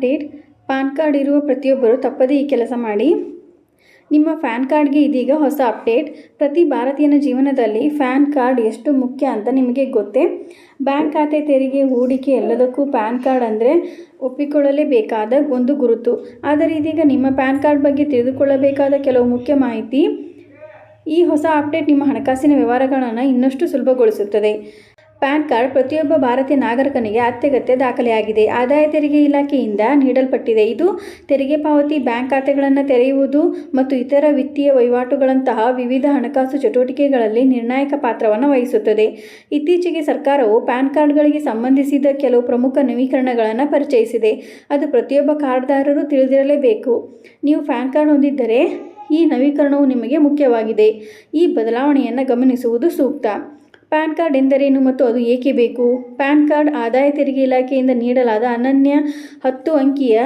Update. PAN card ಇರುವ ಪ್ರತಿಯೊಬ್ಬರು ತಪ್ಪದೇ ಈ ಕೆಲಸ ಮಾಡಿ. ನಿಮ್ಮ ಫ್ಯಾನ್ ಕಾರ್ಡ್ಗೆ ಇದೀಗ ಹೊಸ ಅಪ್ಡೇಟ್. ಪ್ರತಿ ಭಾರತೀಯನ ಜೀವನದಲ್ಲಿ ಫ್ಯಾನ್ ಕಾರ್ಡ್ ಎಷ್ಟು ಮುಖ್ಯ ಅಂತ ನಿಮಗೆ ಗೊತ್ತೇ? ಬ್ಯಾಂಕ್ ಖಾತೆ ತೆರಿಗೆ, ಹೂಡಿಕೆ ಎಲ್ಲದಕ್ಕೂ ಪ್ಯಾನ್ ಕಾರ್ಡ್ ಅಂದರೆ ಒಪ್ಪಿಕೊಳ್ಳಲೇಬೇಕಾದ ಒಂದು ಗುರುತು. ಆದರೆ ಇದೀಗ ನಿಮ್ಮ ಪ್ಯಾನ್ ಕಾರ್ಡ್ ಬಗ್ಗೆ ತಿಳಿದುಕೊಳ್ಳಬೇಕಾದ ಕೆಲವು ಮುಖ್ಯ ಮಾಹಿತಿ. ಈ ಹೊಸ ಅಪ್ಡೇಟ್ ನಿಮ್ಮ ಹಣಕಾಸಿನ ವ್ಯವಹಾರಗಳನ್ನು ಇನ್ನಷ್ಟು ಸುಲಭಗೊಳಿಸುತ್ತದೆ. ಪ್ಯಾನ್ ಕಾರ್ಡ್ ಪ್ರತಿಯೊಬ್ಬ ಭಾರತೀಯ ನಾಗರಿಕನಿಗೆ ಅತ್ಯಗತ್ಯ ದಾಖಲೆಯಾಗಿದೆ. ಆದಾಯ ತೆರಿಗೆ ಇಲಾಖೆಯಿಂದ ನೀಡಲ್ಪಟ್ಟಿದೆ. ಇದು ತೆರಿಗೆ ಪಾವತಿ ಬ್ಯಾಂಕ್ ಖಾತೆಗಳನ್ನು ತೆರೆಯುವುದು ಮತ್ತು ಇತರ ವಿತ್ತೀಯ ವಹಿವಾಟುಗಳಂತಹ ವಿವಿಧ ಹಣಕಾಸು ಚಟುವಟಿಕೆಗಳಲ್ಲಿ ನಿರ್ಣಾಯಕ ಪಾತ್ರವನ್ನು ವಹಿಸುತ್ತದೆ. ಇತ್ತೀಚೆಗೆ ಸರ್ಕಾರವು ಪ್ಯಾನ್ ಕಾರ್ಡ್ಗಳಿಗೆ ಸಂಬಂಧಿಸಿದ ಕೆಲವು ಪ್ರಮುಖ ನವೀಕರಣಗಳನ್ನು ಪರಿಚಯಿಸಿದೆ. ಅದು ಪ್ರತಿಯೊಬ್ಬ ಕಾರ್ಡ್ದಾರರು ತಿಳಿದಿರಲೇಬೇಕು. ನೀವು ಪ್ಯಾನ್ ಕಾರ್ಡ್ ಹೊಂದಿದ್ದರೆ ಈ ನವೀಕರಣವು ನಿಮಗೆ ಮುಖ್ಯವಾಗಿದೆ. ಈ ಬದಲಾವಣೆಯನ್ನು ಗಮನಿಸುವುದು ಸೂಕ್ತ. ಪ್ಯಾನ್ ಕಾರ್ಡ್ ಎಂದರೇನು ಮತ್ತು ಅದು ಏಕೆ ಬೇಕು? ಪ್ಯಾನ್ ಕಾರ್ಡ್ ಆದಾಯ ತೆರಿಗೆ ಇಲಾಖೆಯಿಂದ ನೀಡಲಾದ ಅನನ್ಯ ಹತ್ತು ಅಂಕಿಯ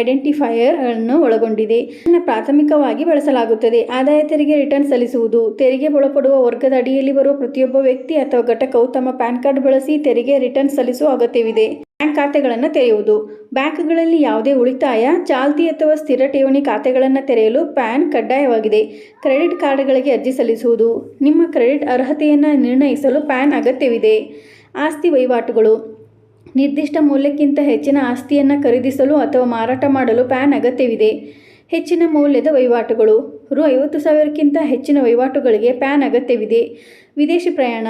ಐಡೆಂಟಿಫೈಯರ್ ಅನ್ನು ಒಳಗೊಂಡಿದೆ. ಇದನ್ನು ಪ್ರಾಥಮಿಕವಾಗಿ ಬಳಸಲಾಗುತ್ತದೆ. ಆದಾಯ ತೆರಿಗೆ ರಿಟರ್ನ್ ಸಲ್ಲಿಸುವುದು. ತೆರಿಗೆ ಒಳಪಡುವ ವರ್ಗದ ಅಡಿಯಲ್ಲಿ ಬರುವ ಪ್ರತಿಯೊಬ್ಬ ವ್ಯಕ್ತಿ ಅಥವಾ ಘಟಕವು ತಮ್ಮ ಪ್ಯಾನ್ ಕಾರ್ಡ್ ಬಳಸಿ ತೆರಿಗೆ ರಿಟರ್ನ್ ಸಲ್ಲಿಸುವ ಅಗತ್ಯವಿದೆ. ಬ್ಯಾಂಕ್ ಖಾತೆಗಳನ್ನು ತೆರೆಯುವುದು. ಬ್ಯಾಂಕ್ಗಳಲ್ಲಿ ಯಾವುದೇ ಉಳಿತಾಯ, ಚಾಲ್ತಿ ಅಥವಾ ಸ್ಥಿರ ಠೇವಣಿ ಖಾತೆಗಳನ್ನು ತೆರೆಯಲು ಪ್ಯಾನ್ ಕಡ್ಡಾಯವಾಗಿದೆ. ಕ್ರೆಡಿಟ್ ಕಾರ್ಡ್ಗಳಿಗೆ ಅರ್ಜಿ ಸಲ್ಲಿಸುವುದು. ನಿಮ್ಮ ಕ್ರೆಡಿಟ್ ಅರ್ಹತೆಯನ್ನು ನಿರ್ಣಯಿಸಲು ಪ್ಯಾನ್ ಅಗತ್ಯವಿದೆ. ಆಸ್ತಿ ವಹಿವಾಟುಗಳು. ನಿರ್ದಿಷ್ಟ ಮೌಲ್ಯಕ್ಕಿಂತ ಹೆಚ್ಚಿನ ಆಸ್ತಿಯನ್ನು ಖರೀದಿಸಲು ಅಥವಾ ಮಾರಾಟ ಮಾಡಲು ಪ್ಯಾನ್ ಅಗತ್ಯವಿದೆ. ಹೆಚ್ಚಿನ ಮೌಲ್ಯದ ವಹಿವಾಟುಗಳು. ರು ಐವತ್ತು ಸಾವಿರಕ್ಕಿಂತ ಹೆಚ್ಚಿನ ವಹಿವಾಟುಗಳಿಗೆ ಪ್ಯಾನ್ ಅಗತ್ಯವಿದೆ. ವಿದೇಶಿ ಪ್ರಯಾಣ.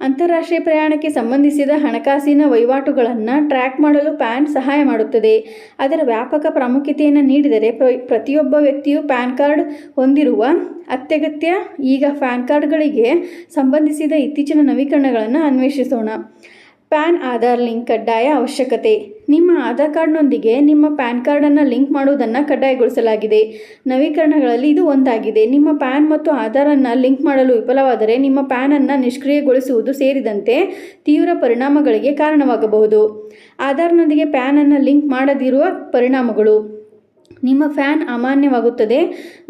ಅಂತಾರಾಷ್ಟ್ರೀಯ ಪ್ರಯಾಣಕ್ಕೆ ಸಂಬಂಧಿಸಿದ ಹಣಕಾಸಿನ ವಹಿವಾಟುಗಳನ್ನು ಟ್ರ್ಯಾಕ್ ಮಾಡಲು ಪ್ಯಾನ್ ಸಹಾಯ ಮಾಡುತ್ತದೆ. ಅದರ ವ್ಯಾಪಕ ಪ್ರಾಮುಖ್ಯತೆಯನ್ನು ನೀಡಿದರೆ ಪ್ರ, ಪ್ರತಿಯೊಬ್ಬ ವ್ಯಕ್ತಿಯು ಪ್ಯಾನ್ ಕಾರ್ಡ್ ಹೊಂದಿರುವ ಅತ್ಯಗತ್ಯ ಈಗ ಪ್ಯಾನ್ ಕಾರ್ಡ್ಗಳಿಗೆ ಸಂಬಂಧಿಸಿದ ಇತ್ತೀಚಿನ ನವೀಕರಣಗಳನ್ನು ಅನ್ವೇಷಿಸೋಣ. ಪ್ಯಾನ್ ಆಧಾರ್ ಲಿಂಕ್ ಕಡ್ಡಾಯ ಅವಶ್ಯಕತೆ. ನಿಮ್ಮ ಆಧಾರ್ ಕಾರ್ಡ್ನೊಂದಿಗೆ ನಿಮ್ಮ ಪ್ಯಾನ್ ಕಾರ್ಡನ್ನು ಲಿಂಕ್ ಮಾಡುವುದನ್ನು ಕಡ್ಡಾಯಗೊಳಿಸಲಾಗಿದೆ. ನವೀಕರಣಗಳಲ್ಲಿ ಇದು ಒಂದಾಗಿದೆ. ನಿಮ್ಮ ಪ್ಯಾನ್ ಮತ್ತು ಆಧಾರನ್ನು ಲಿಂಕ್ ಮಾಡಲು ವಿಫಲವಾದರೆ ನಿಮ್ಮ ಪ್ಯಾನನ್ನು ನಿಷ್ಕ್ರಿಯಗೊಳಿಸುವುದು ಸೇರಿದಂತೆ ತೀವ್ರ ಪರಿಣಾಮಗಳಿಗೆ ಕಾರಣವಾಗಬಹುದು. ಆಧಾರ್ನೊಂದಿಗೆ ಪ್ಯಾನನ್ನು ಲಿಂಕ್ ಮಾಡದಿರುವ ಪರಿಣಾಮಗಳು. ನಿಮ್ಮ ಫ್ಯಾನ್ ಅಮಾನ್ಯವಾಗುತ್ತದೆ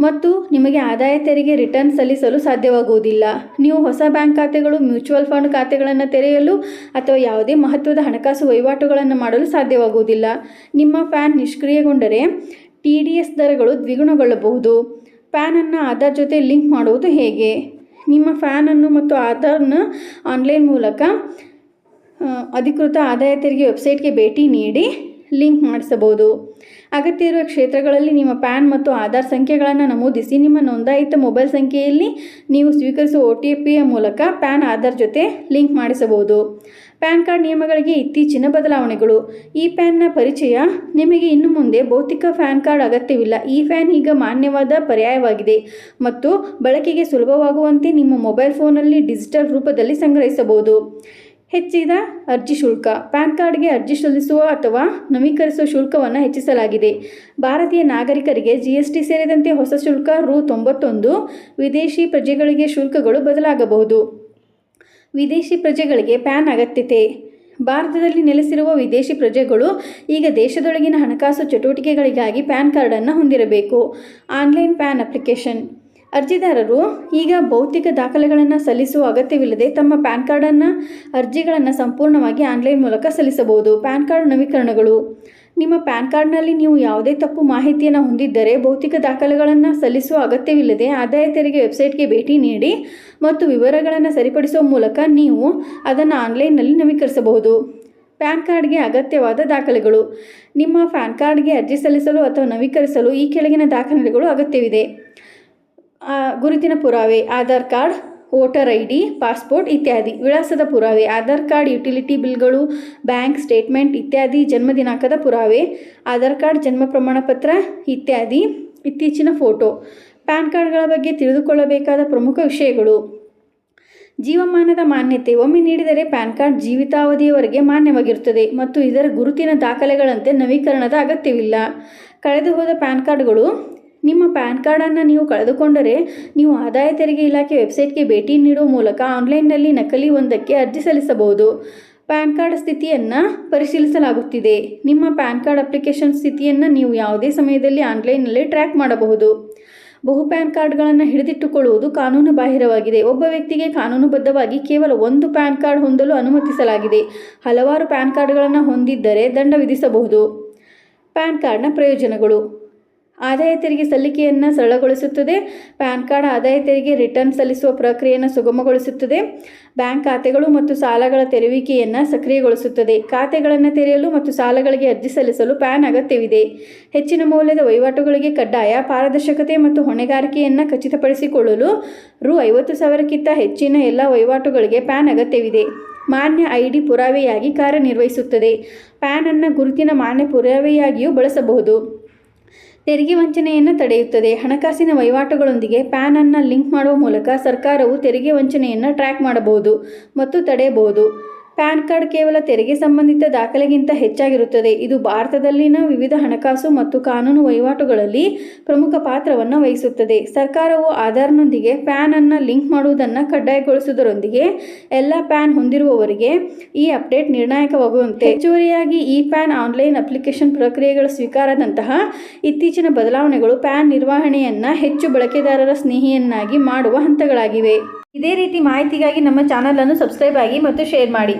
ಮತ್ತು ನಿಮಗೆ ಆದಾಯ ತೆರಿಗೆ ರಿಟರ್ನ್ ಸಲ್ಲಿಸಲು ಸಾಧ್ಯವಾಗುವುದಿಲ್ಲ. ನೀವು ಹೊಸ ಬ್ಯಾಂಕ್ ಖಾತೆಗಳು, ಮ್ಯೂಚುವಲ್ ಫಂಡ್ ಖಾತೆಗಳನ್ನು ತೆರೆಯಲು ಅಥವಾ ಯಾವುದೇ ಮಹತ್ವದ ಹಣಕಾಸು ವಹಿವಾಟುಗಳನ್ನು ಮಾಡಲು ಸಾಧ್ಯವಾಗುವುದಿಲ್ಲ. ನಿಮ್ಮ ಫ್ಯಾನ್ ನಿಷ್ಕ್ರಿಯಗೊಂಡರೆ ಟಿ ಡಿ ಎಸ್ ದರಗಳು ದ್ವಿಗುಣಗೊಳ್ಳಬಹುದು. ಫ್ಯಾನನ್ನು ಆಧಾರ್ ಜೊತೆ ಲಿಂಕ್ ಮಾಡುವುದು ಹೇಗೆ? ನಿಮ್ಮ ಫ್ಯಾನನ್ನು ಮತ್ತು ಆಧಾರ್ನ ಆನ್ಲೈನ್ ಮೂಲಕ ಅಧಿಕೃತ ಆದಾಯ ತೆರಿಗೆ ವೆಬ್ಸೈಟ್ಗೆ ಭೇಟಿ ನೀಡಿ ಲಿಂಕ್ ಮಾಡಿಸಬಹುದು. ಅಗತ್ಯ ಇರುವ ಕ್ಷೇತ್ರಗಳಲ್ಲಿ ನಿಮ್ಮ ಪ್ಯಾನ್ ಮತ್ತು ಆಧಾರ್ ಸಂಖ್ಯೆಗಳನ್ನು ನಮೂದಿಸಿ. ನಿಮ್ಮ ನೋಂದಾಯಿತ ಮೊಬೈಲ್ ಸಂಖ್ಯೆಯಲ್ಲಿ ನೀವು ಸ್ವೀಕರಿಸುವ ಒ ಟಿ ಪಿಯ ಮೂಲಕ ಪ್ಯಾನ್, ಆಧಾರ್ ಜೊತೆ ಲಿಂಕ್ ಮಾಡಿಸಬಹುದು. ಪ್ಯಾನ್ ಕಾರ್ಡ್ ನಿಯಮಗಳಿಗೆ ಇತ್ತೀಚಿನ ಬದಲಾವಣೆಗಳು. ಈ ಪ್ಯಾನ್ನ ಪರಿಚಯ ನಿಮಗೆ ಇನ್ನು ಮುಂದೆ ಭೌತಿಕ ಪ್ಯಾನ್ ಕಾರ್ಡ್ ಅಗತ್ಯವಿಲ್ಲ. ಈ ಪ್ಯಾನ್ ಈಗ ಮಾನ್ಯವಾದ ಪರ್ಯಾಯವಾಗಿದೆ ಮತ್ತು ಬಳಕೆಗೆ ಸುಲಭವಾಗುವಂತೆ ನಿಮ್ಮ ಮೊಬೈಲ್ ಫೋನಲ್ಲಿ ಡಿಜಿಟಲ್ ರೂಪದಲ್ಲಿ ಸಂಗ್ರಹಿಸಬಹುದು. ಹೆಚ್ಚಿದ ಅರ್ಜಿ ಶುಲ್ಕ. ಪ್ಯಾನ್ ಕಾರ್ಡ್ಗೆ ಅರ್ಜಿ ಸಲ್ಲಿಸುವ ಅಥವಾ ನವೀಕರಿಸುವ ಶುಲ್ಕವನ್ನು ಹೆಚ್ಚಿಸಲಾಗಿದೆ. ಭಾರತೀಯ ನಾಗರಿಕರಿಗೆ ಜಿ ಎಸ್ ಟಿ ಸೇರಿದಂತೆ ಹೊಸ ಶುಲ್ಕ ರು ತೊಂಬತ್ತೊಂದು, ವಿದೇಶಿ ಪ್ರಜೆಗಳಿಗೆ ಶುಲ್ಕಗಳು ಬದಲಾಗಬಹುದು. ವಿದೇಶಿ ಪ್ರಜೆಗಳಿಗೆ ಪ್ಯಾನ್ ಅಗತ್ಯತೆ. ಭಾರತದಲ್ಲಿ ನೆಲೆಸಿರುವ ವಿದೇಶಿ ಪ್ರಜೆಗಳು ಈಗ ದೇಶದೊಳಗಿನ ಹಣಕಾಸು ಚಟುವಟಿಕೆಗಳಿಗಾಗಿ ಪ್ಯಾನ್ ಕಾರ್ಡನ್ನು ಹೊಂದಿರಬೇಕು. Online PAN application. ಅರ್ಜಿದಾರರು, ಈಗ ಭೌತಿಕ ದಾಖಲೆಗಳನ್ನು ಸಲ್ಲಿಸುವ ಅಗತ್ಯವಿಲ್ಲದೆ ತಮ್ಮ ಪ್ಯಾನ್ ಕಾರ್ಡನ್ನು ಅರ್ಜಿಗಳನ್ನು ಸಂಪೂರ್ಣವಾಗಿ ಆನ್ಲೈನ್ ಮೂಲಕ ಸಲ್ಲಿಸಬಹುದು. ಪ್ಯಾನ್ ಕಾರ್ಡ್ ನವೀಕರಣಗಳು. ನಿಮ್ಮ ಪ್ಯಾನ್ ಕಾರ್ಡ್ನಲ್ಲಿ ನೀವು ಯಾವುದೇ ತಪ್ಪು ಮಾಹಿತಿಯನ್ನು ಹೊಂದಿದ್ದರೆ ಭೌತಿಕ ದಾಖಲೆಗಳನ್ನು ಸಲ್ಲಿಸುವ ಅಗತ್ಯವಿಲ್ಲದೆ ಆದಾಯ ತೆರಿಗೆ ವೆಬ್ಸೈಟ್ಗೆ ಭೇಟಿ ನೀಡಿ ಮತ್ತು ವಿವರಗಳನ್ನು ಸರಿಪಡಿಸುವ ಮೂಲಕ ನೀವು ಅದನ್ನು ಆನ್ಲೈನ್ನಲ್ಲಿ ನವೀಕರಿಸಬಹುದು. ಪ್ಯಾನ್ ಕಾರ್ಡ್ಗೆ ಅಗತ್ಯವಾದ ದಾಖಲೆಗಳು. ನಿಮ್ಮ ಪ್ಯಾನ್ ಕಾರ್ಡ್ಗೆ ಅರ್ಜಿ ಸಲ್ಲಿಸಲು ಅಥವಾ ನವೀಕರಿಸಲು ಈ ಕೆಳಗಿನ ದಾಖಲೆಗಳು ಅಗತ್ಯವಿದೆ. ಗುರುತಿನ ಪುರಾವೆ, Aadhaar card, voter I D passport ಇತ್ಯಾದಿ. ವಿಳಾಸದ ಪುರಾವೆ, ಆಧಾರ್ ಕಾರ್ಡ್, ಯುಟಿಲಿಟಿ ಬಿಲ್ಗಳು, ಬ್ಯಾಂಕ್ ಸ್ಟೇಟ್ಮೆಂಟ್ ಇತ್ಯಾದಿ ಜನ್ಮ ದಿನಾಂಕದ ಪುರಾವೆ, ಆಧಾರ್ ಕಾರ್ಡ್, ಜನ್ಮ ಪ್ರಮಾಣ ಪತ್ರ ಇತ್ಯಾದಿ ಇತ್ತೀಚಿನ ಫೋಟೋ. ಪ್ಯಾನ್ ಕಾರ್ಡ್ಗಳ ಬಗ್ಗೆ ತಿಳಿದುಕೊಳ್ಳಬೇಕಾದ ಪ್ರಮುಖ ವಿಷಯಗಳು. ಜೀವಮಾನದ ಮಾನ್ಯತೆ. ಒಮ್ಮೆ ನೀಡಿದರೆ ಪ್ಯಾನ್ ಕಾರ್ಡ್ ಜೀವಿತಾವಧಿಯವರೆಗೆ ಮಾನ್ಯವಾಗಿರುತ್ತದೆ ಮತ್ತು ಇದರ ಗುರುತಿನ ದಾಖಲೆಗಳಂತೆ ನವೀಕರಣದ ಅಗತ್ಯವಿಲ್ಲ. ಕಳೆದು ಹೋದ ಪ್ಯಾನ್ ಕಾರ್ಡ್ಗಳು ನಿಮ್ಮ ಪ್ಯಾನ್ ಕಾರ್ಡನ್ನು ನೀವು ಕಳೆದುಕೊಂಡರೆ ನೀವು ಆದಾಯ ತೆರಿಗೆ ಇಲಾಖೆ ವೆಬ್ಸೈಟ್ಗೆ ಭೇಟಿ ನೀಡುವ ಮೂಲಕ ಆನ್ಲೈನ್ನಲ್ಲಿ ನಕಲಿ ಒಂದಕ್ಕೆ ಅರ್ಜಿ ಸಲ್ಲಿಸಬಹುದು. ಪ್ಯಾನ್ ಕಾರ್ಡ್ ಸ್ಥಿತಿಯನ್ನು ಪರಿಶೀಲಿಸಲಾಗುತ್ತಿದೆ. ನಿಮ್ಮ ಪ್ಯಾನ್ ಕಾರ್ಡ್ ಅಪ್ಲಿಕೇಶನ್ ಸ್ಥಿತಿಯನ್ನು ನೀವು ಯಾವುದೇ ಸಮಯದಲ್ಲಿ ಆನ್ಲೈನ್ನಲ್ಲಿ ಟ್ರ್ಯಾಕ್ ಮಾಡಬಹುದು. ಬಹು ಪ್ಯಾನ್ ಕಾರ್ಡ್ಗಳನ್ನು ಹಿಡಿದಿಟ್ಟುಕೊಳ್ಳುವುದು ಕಾನೂನು ಬಾಹಿರವಾಗಿದೆ. ಒಬ್ಬ ವ್ಯಕ್ತಿಗೆ ಕಾನೂನುಬದ್ಧವಾಗಿ ಕೇವಲ ಒಂದು ಪ್ಯಾನ್ ಕಾರ್ಡ್ ಹೊಂದಲು ಅನುಮತಿಸಲಾಗಿದೆ. ಹಲವಾರು ಪ್ಯಾನ್ ಕಾರ್ಡ್ಗಳನ್ನು ಹೊಂದಿದ್ದರೆ ದಂಡ ವಿಧಿಸಬಹುದು. ಪ್ಯಾನ್ ಕಾರ್ಡ್ನ ಪ್ರಯೋಜನಗಳು. ಆದಾಯ ತೆರಿಗೆ ಸಲ್ಲಿಕೆಯನ್ನು ಸರಳಗೊಳಿಸುತ್ತದೆ. ಪ್ಯಾನ್ ಕಾರ್ಡ್ ಆದಾಯ ತೆರಿಗೆ ರಿಟರ್ನ್ ಸಲ್ಲಿಸುವ ಪ್ರಕ್ರಿಯೆಯನ್ನು ಸುಗಮಗೊಳಿಸುತ್ತದೆ. ಬ್ಯಾಂಕ್ ಖಾತೆಗಳು ಮತ್ತು ಸಾಲಗಳ ತೆರವಿಕೆಯನ್ನು ಸಕ್ರಿಯಗೊಳಿಸುತ್ತದೆ. ಖಾತೆಗಳನ್ನು ತೆರೆಯಲು ಮತ್ತು ಸಾಲಗಳಿಗೆ ಅರ್ಜಿ ಸಲ್ಲಿಸಲು ಪ್ಯಾನ್ ಅಗತ್ಯವಿದೆ. ಹೆಚ್ಚಿನ ಮೌಲ್ಯದ ವಹಿವಾಟುಗಳಿಗೆ ಕಡ್ಡಾಯ, ಪಾರದರ್ಶಕತೆ ಮತ್ತು ಹೊಣೆಗಾರಿಕೆಯನ್ನು ಖಚಿತಪಡಿಸಿಕೊಳ್ಳಲು ರು ಐವತ್ತು ಸಾವಿರಕ್ಕಿಂತ ಹೆಚ್ಚಿನ ಎಲ್ಲ ವಹಿವಾಟುಗಳಿಗೆ ಪ್ಯಾನ್ ಅಗತ್ಯವಿದೆ. ಮಾನ್ಯ ಐ ಡಿ ಪುರಾವೆಯಾಗಿ ಕಾರ್ಯನಿರ್ವಹಿಸುತ್ತದೆ. ಪ್ಯಾನನ್ನು ಗುರುತಿನ ಮಾನ್ಯ ಪುರಾವೆಯಾಗಿಯೂ ಬಳಸಬಹುದು. ತೆರಿಗೆ ವಂಚನೆಯನ್ನು ತಡೆಯುತ್ತದೆ. ಹಣಕಾಸಿನ ವಹಿವಾಟುಗಳೊಂದಿಗೆ ಪ್ಯಾನ್ ಅನ್ನು ಲಿಂಕ್ ಮಾಡುವ ಮೂಲಕ ಸರ್ಕಾರವು ತೆರಿಗೆ ವಂಚನೆಯನ್ನು ಟ್ರ್ಯಾಕ್ ಮಾಡಬಹುದು ಮತ್ತು ತಡೆಯಬಹುದು. ಪ್ಯಾನ್ ಕಾರ್ಡ್ ಕೇವಲ ತೆರಿಗೆ ಸಂಬಂಧಿತ ದಾಖಲೆಗಿಂತ ಹೆಚ್ಚಾಗಿರುತ್ತದೆ. ಇದು ಭಾರತದಲ್ಲಿನ ವಿವಿಧ ಹಣಕಾಸು ಮತ್ತು ಕಾನೂನು ವಹಿವಾಟುಗಳಲ್ಲಿ ಪ್ರಮುಖ ಪಾತ್ರವನ್ನು ವಹಿಸುತ್ತದೆ. ಸರ್ಕಾರವು ಆಧಾರ್ನೊಂದಿಗೆ ಪ್ಯಾನ್ ಅನ್ನು ಲಿಂಕ್ ಮಾಡುವುದನ್ನು ಕಡ್ಡಾಯಗೊಳಿಸುವುದರೊಂದಿಗೆ ಎಲ್ಲ ಪ್ಯಾನ್ ಹೊಂದಿರುವವರಿಗೆ ಈ ಅಪ್ಡೇಟ್ ನಿರ್ಣಾಯಕವಾಗುವಂತೆ. ಹೆಚ್ಚುವರಿಯಾಗಿ ಇ ಪ್ಯಾನ್ ಆನ್ಲೈನ್ ಅಪ್ಲಿಕೇಶನ್ ಪ್ರಕ್ರಿಯೆಗಳ ಸ್ವೀಕಾರದಂತಹ ಇತ್ತೀಚಿನ ಬದಲಾವಣೆಗಳು ಪ್ಯಾನ್ ನಿರ್ವಹಣೆಯನ್ನು ಹೆಚ್ಚು ಬಳಕೆದಾರರ ಸ್ನೇಹಿಯನ್ನಾಗಿ ಮಾಡುವ ಹಂತಗಳಾಗಿವೆ. ಇದೇ ರೀತಿ ಮಾಹಿತಿಗಾಗಿ ನಮ್ಮ ಚಾನಲನ್ನು ಸಬ್ಸ್ಕ್ರೈಬ್ ಆಗಿ ಮತ್ತು ಶೇರ್ ಮಾಡಿ.